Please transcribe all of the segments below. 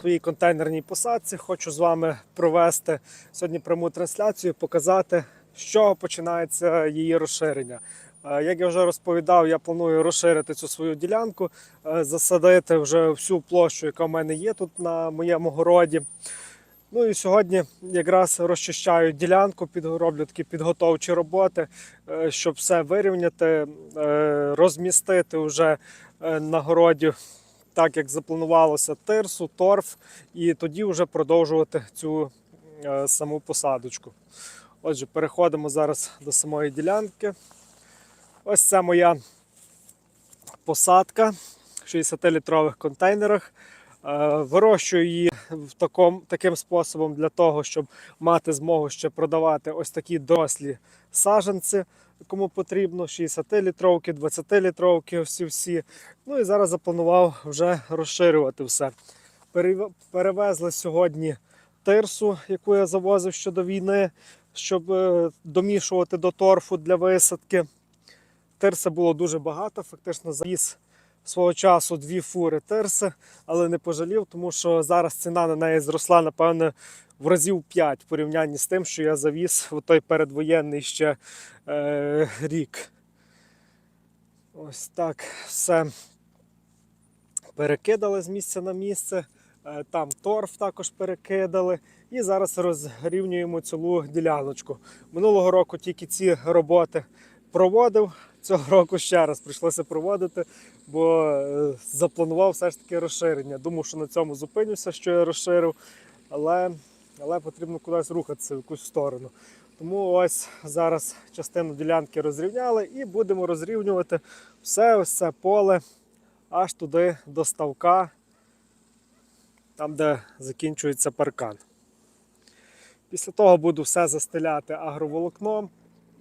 своїй контейнерній посадці. Хочу з вами провести сьогодні пряму трансляцію, показати, з чого починається її розширення. Е, Як я вже розповідав, я планую розширити цю свою ділянку, е, засадити вже всю площу, яка в мене є тут на моєму городі. Ну і сьогодні якраз розчищаю ділянку, роблю такі підготовчі роботи, е, щоб все вирівняти, розмістити вже на городі так, як запланувалося, тирсу, торф, і тоді вже продовжувати цю е, саму посадочку. Отже, переходимо зараз до самої ділянки. Ось це моя посадка в 60-літрових контейнерах. Е, Вирощую її в таком, таким способом для того, щоб мати змогу ще продавати ось такі дорослі саджанці, кому потрібно 60-літровки, 20-літровки, всі всі. Ну і зараз запланував вже розширювати все. Перевезли сьогодні тирсу, яку я завозив ще до війни, щоб е, домішувати до торфу для висадки. Тирси було дуже багато, фактично завіз свого часу дві фури тирси, але не пожалів, тому що зараз ціна на неї зросла, напевне, в разів 5 в порівнянні з тим, що я завіз в той передвоєнний ще е, рік. Ось так все перекидали з місця на місце. Е, Там торф також перекидали. І зараз розрівнюємо цілу діляночку. Минулого року тільки ці роботи проводив. Цього року ще раз прийшлося проводити, бо е, запланував все ж таки розширення. Думав, що на цьому зупинюся, що я розширив, але, але потрібно кудись рухатися в якусь сторону. Тому ось зараз частину ділянки розрівняли і будемо розрівнювати все ось це поле аж туди до ставка, там, де закінчується паркан. Після того буду все застеляти агроволокном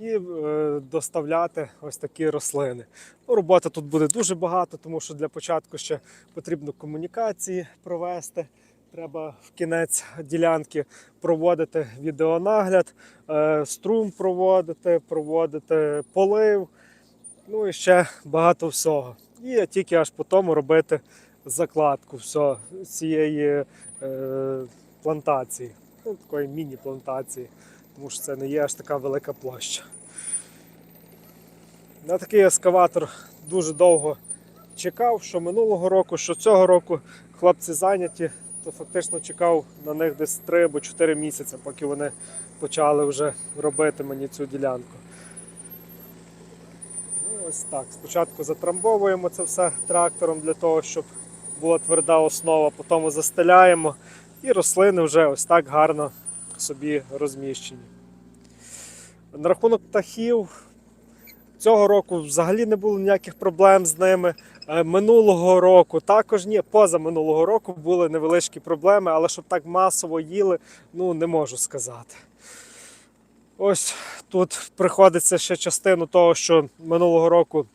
і е, доставляти ось такі рослини. Ну, роботи тут буде дуже багато, тому що для початку ще потрібно комунікації провести. Треба в кінець ділянки проводити відеонагляд, е, струм проводити, проводити полив, ну і ще багато всього. І тільки аж по тому робити закладку все, цієї е, плантації, ну, такої міні-плантації, тому що це не є аж така велика площа. На такий ескаватор дуже довго чекав, що минулого року, що цього року хлопці зайняті, то фактично чекав на них десь 3 або 4 місяці, поки вони почали вже робити мені цю ділянку. Ну, ось так. Спочатку затрамбовуємо це все трактором для того, щоб була тверда основа, потім застеляємо і рослини вже ось так гарно собі розміщені. На рахунок птахів, цього року взагалі не було ніяких проблем з ними. Е, Минулого року також ні, поза минулого року були невеличкі проблеми, але щоб так масово їли, ну не можу сказати. Ось тут приходиться ще частину того, що минулого року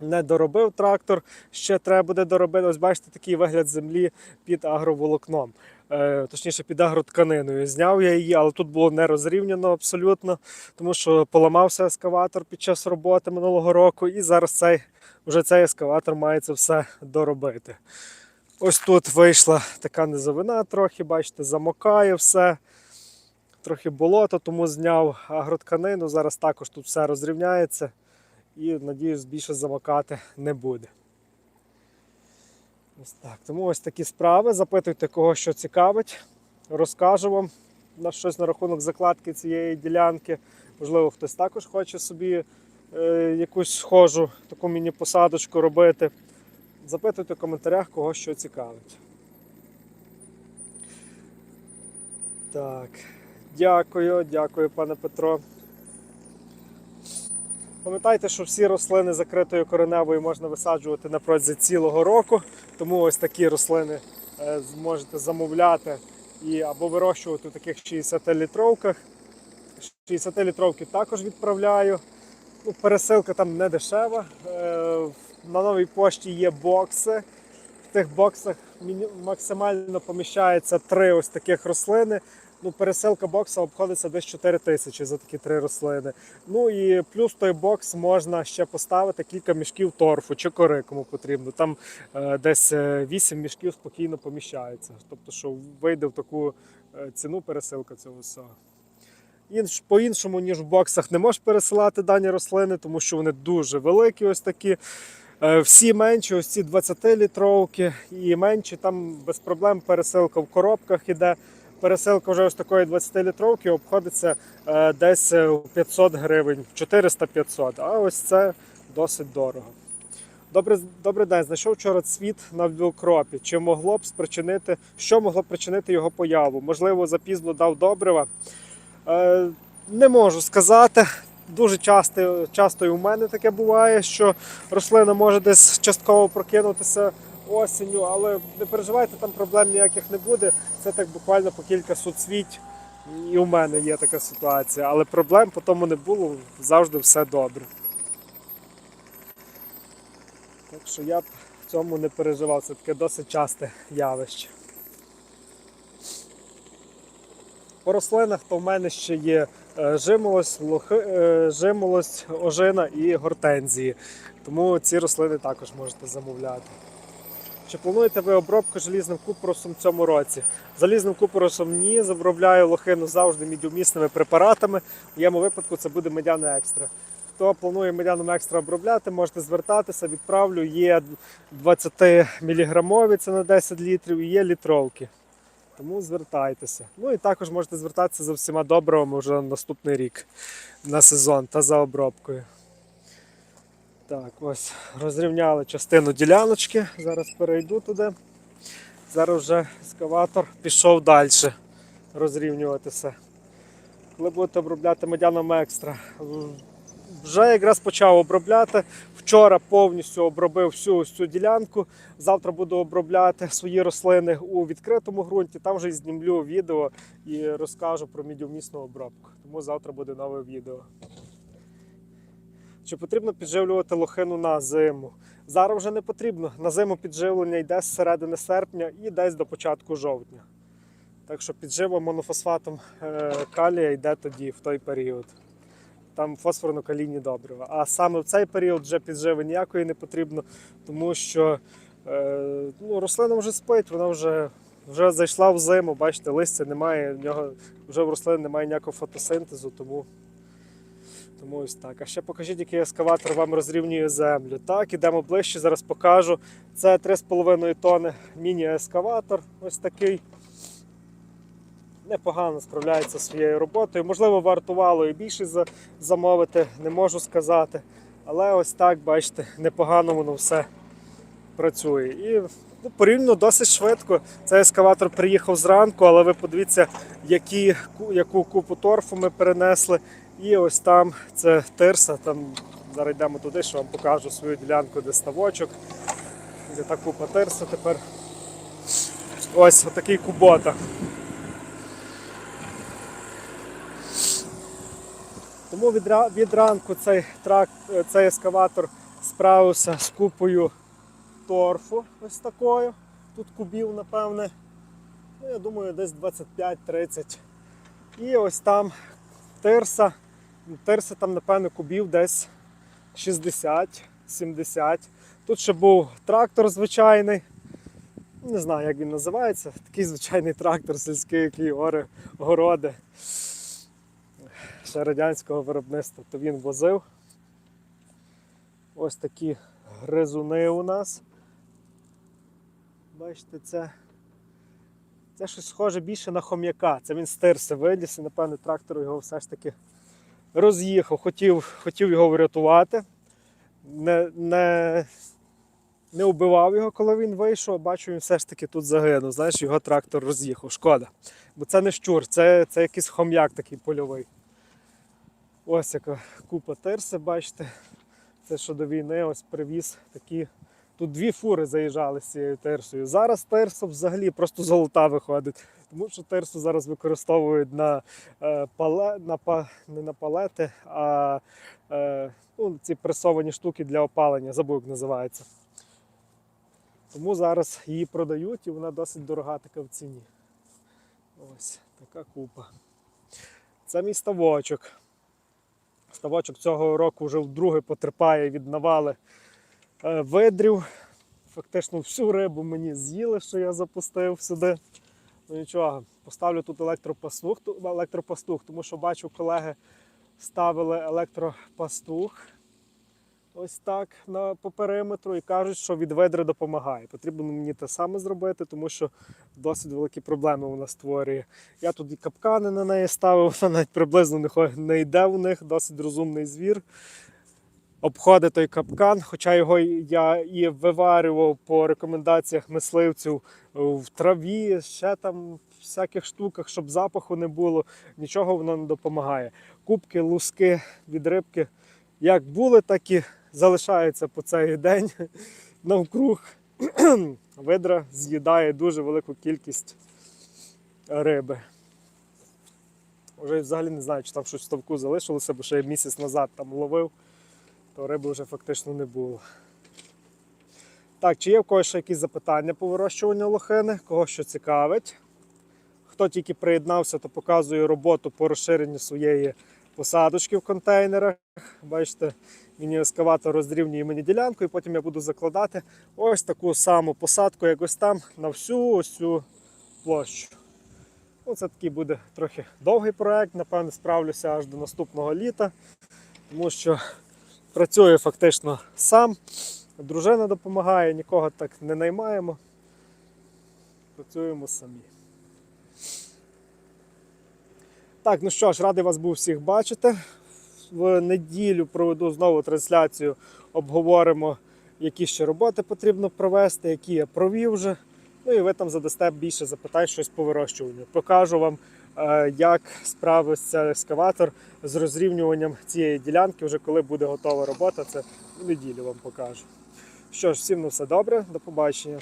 не доробив трактор, ще треба буде доробити. Ось бачите, такий вигляд землі під агроволокном, е, точніше під агротканиною. Зняв я її, але тут було не розрівняно абсолютно, тому що поламався ескаватор під час роботи минулого року, і зараз цей, вже цей ескаватор має це все доробити. Ось тут вийшла така низовина трохи, бачите, замокає все. Трохи болото, тому зняв агротканину. Зараз також тут все розрівняється і, надіюсь, більше замокати не буде. Ось так. Тому ось такі справи. Запитуйте, кого що цікавить. Розкажу вам на щось на рахунок закладки цієї ділянки. Можливо, хтось також хоче собі е, якусь схожу таку міні-посадочку робити. Запитуйте в коментарях, кого що цікавить. Так, дякую, дякую, пане Петро. Пам'ятайте, що всі рослини закритою кореневою можна висаджувати на протязі цілого року, тому ось такі рослини е, зможете замовляти і або вирощувати в таких 60-літровках. 60-літровки також відправляю. Ну, пересилка там не дешева. Е, На новій пошті є бокси. В тих боксах максимально поміщається три ось таких рослини. Ну, пересилка бокса обходиться десь 4 тисячі за такі три рослини. Ну і плюс той бокс можна ще поставити кілька мішків торфу чи кори, кому потрібно. Там е, десь 8 мішків спокійно поміщається. Тобто, що вийде в таку е, ціну пересилка цього всього. Інш, по-іншому, ніж в боксах, не можеш пересилати дані рослини, тому що вони дуже великі, ось такі. Е, Всі менші, ось ці 20-літровки і менші, там без проблем пересилка в коробках іде. Пересилка вже ось такої 20-літровки обходиться е, десь е, у 500 гривень, 400-500, а ось це досить дорого. Добре, добрий день. Знайшов вчора цвіт на вілкропі. Чи могло б спричинити, що могло б причинити його появу? Можливо, запізно дав добрива. Е, не можу сказати. Дуже часто, часто і у мене таке буває, що рослина може десь частково прокинутися осінню, але не переживайте, там проблем ніяких не буде. Це так буквально по кілька суцвіть. І у мене є така ситуація, але проблем по тому не було, завжди все добре. Так що я б в цьому не переживав, це таке досить часте явище. По рослинах то в мене ще є е, жимолость, лохи, е, жимолость, ожина і гортензії. Тому ці рослини також можете замовляти. Чи плануєте ви обробку желізним купоросом в цьому році? Залізним купоросом ні, обробляю лохину завжди мідіумісними препаратами. В моєму випадку це буде медяна екстра. Хто планує медяном екстра обробляти, можете звертатися, відправлю. Є 20 міліграмові, це на 10 літрів, і є літровки. Тому звертайтеся. Ну і також можете звертатися за всіма добривами вже на наступний рік на сезон та за обробкою. Так, ось розрівняли частину діляночки. Зараз перейду туди. Зараз вже ескаватор пішов далі розрівнюватися. Коли будете обробляти медяном екстра, вже якраз почав обробляти. Вчора повністю обробив всю цю ділянку. Завтра буду обробляти свої рослини у відкритому ґрунті. Там вже знімлю відео і розкажу про мідіумісну обробку. Тому завтра буде нове відео. Чи потрібно підживлювати лохину на зиму? Зараз вже не потрібно. На зиму підживлення йде з середини серпня і десь до початку жовтня. Так що піджива монофосфатом е, калія йде тоді, в той період. Там фосфорно-калійні добрива. А саме в цей період вже підживи ніякої не потрібно, тому що е, ну, рослина вже спить, вона вже, вже зайшла в зиму, бачите, листя немає, в нього вже в рослин немає ніякого фотосинтезу, тому, тому ось так. А ще покажіть, який ескаватор вам розрівнює землю. Так, ідемо ближче, зараз покажу. Це 3,5 тонни міні-ескаватор. Ось такий непогано справляється своєю роботою. Можливо, вартувало і більше замовити, не можу сказати. Але ось так, бачите, непогано воно все працює. І ну, порівняно досить швидко. Цей ескаватор приїхав зранку, але ви подивіться, які, яку купу торфу ми перенесли. І ось там це тирса. Там зараз йдемо туди, що вам покажу свою ділянку, де ставочок. Де та купа тирса тепер. Ось отакий кубота. Тому від, від ранку цей, трак, цей ескаватор справився з купою торфу ось такою. Тут кубів, напевне, ну, я думаю, десь 25-30. І ось там тирса. Тирса там, напевне, кубів десь 60-70. Тут ще був трактор звичайний. Не знаю, як він називається. Такий звичайний трактор сільський, який оре городи ще радянського виробництва, то він возив. Ось такі гризуни у нас. Бачите, це, це щось схоже більше на хом'яка. Це він стирся виліз і, напевне, трактор його все ж таки роз'їхав. Хотів, хотів його врятувати. Не, не, не вбивав його, коли він вийшов, а бачу, він все ж таки тут загинув. Знаєш, його трактор роз'їхав. Шкода. Бо це не щур, це, це якийсь хом'як такий польовий. Ось яка купа терси, бачите. Це що до війни ось привіз такі. Тут дві фури заїжджали з цією терсою. Зараз терса взагалі просто золота виходить. Тому що терсу зараз використовують на, е, пале, на па- не на палети, а е, ну, ці пресовані штуки для опалення, забув, як називається. Тому зараз її продають і вона досить дорога така в ціні. Ось. Така купа. Це мій ставочок. Ставочок цього року вже вдруге потерпає від навали е, видрів. Фактично всю рибу мені з'їли, що я запустив сюди. Ну нічого, поставлю тут електропастух, електропастух, тому що бачу, колеги ставили електропастух ось так на, по периметру і кажуть, що від видри допомагає. Потрібно мені те саме зробити, тому що досить великі проблеми вона створює. Я тут і капкани на неї ставив, вона навіть приблизно не, йде в них, досить розумний звір. Обходить той капкан, хоча його я і виварював по рекомендаціях мисливців в траві, ще там всяких штуках, щоб запаху не було, нічого воно не допомагає. Кубки, луски від рибки як були, так і залишаються по цей день навкруг. Видра з'їдає дуже велику кількість риби. Вже взагалі не знаю, чи там щось в ставку залишилося, бо ще я місяць назад там ловив, то риби вже фактично не було. Так, чи є в когось ще якісь запитання по вирощуванню лохини? Кого що цікавить? Хто тільки приєднався, то показую роботу по розширенню своєї посадочки в контейнерах. Бачите, мені ескаватор розрівнює мені ділянку, і потім я буду закладати ось таку саму посадку, як ось там, на всю ось цю площу. Ну, це такий буде трохи довгий проект, напевне, справлюся аж до наступного літа, тому що працюю фактично сам. Дружина допомагає, нікого так не наймаємо. Працюємо самі. Так, ну що ж, радий вас був всіх бачити. В неділю проведу знову трансляцію, обговоримо, які ще роботи потрібно провести, які я провів вже. Ну і ви там задасте більше запитань щось по вирощуванню. Покажу вам, як справився екскаватор з розрівнюванням цієї ділянки, вже коли буде готова робота. Це в неділю вам покажу. Що ж, всім на все добре, до побачення.